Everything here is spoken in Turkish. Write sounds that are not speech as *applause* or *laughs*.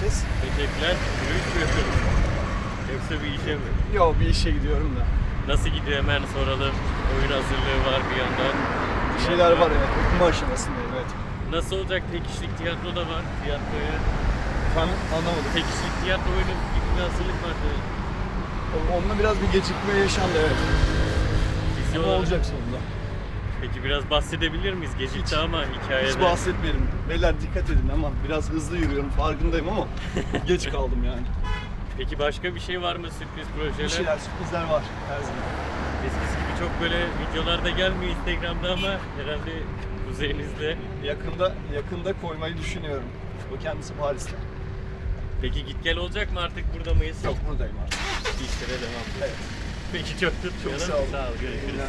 Gerçekten yürüyüş mü yapıyorsun? Yoksa bir işe mi? Yo bir işe gidiyorum da. Nasıl gidiyor hemen soralım. Oyun hazırlığı var bir yandan. Bir şeyler var evet. Okuma aşamasındayım evet. Nasıl olacak tek kişilik tiyatro da var. Tiyatroya. Efendim anlamadım. Tek kişilik tiyatro oyunu gibi bir hazırlık vardı. O- Onunla biraz bir gecikme yaşandı evet. Ama olacak sonunda. Peki biraz bahsedebilir miyiz? Gecikti Hiç- ama hikayede. Hiç bahsetmeyelim. Beyler dikkat edin ama biraz hızlı yürüyorum farkındayım ama *laughs* geç kaldım yani. Peki başka bir şey var mı sürpriz projeler? Bir şeyler sürprizler var her zaman. Eskisi gibi çok böyle videolarda gelmiyor Instagram'da ama herhalde kuzeynizde. Yakında yakında koymayı düşünüyorum. O kendisi Paris'te. Peki git gel olacak mı artık burada mıyız? Yok buradayım artık. İşlere devam. Evet. Peki çok tutmayalım. Çok sağ olun. Sağ ol. Görüşürüz. Teşekkürler.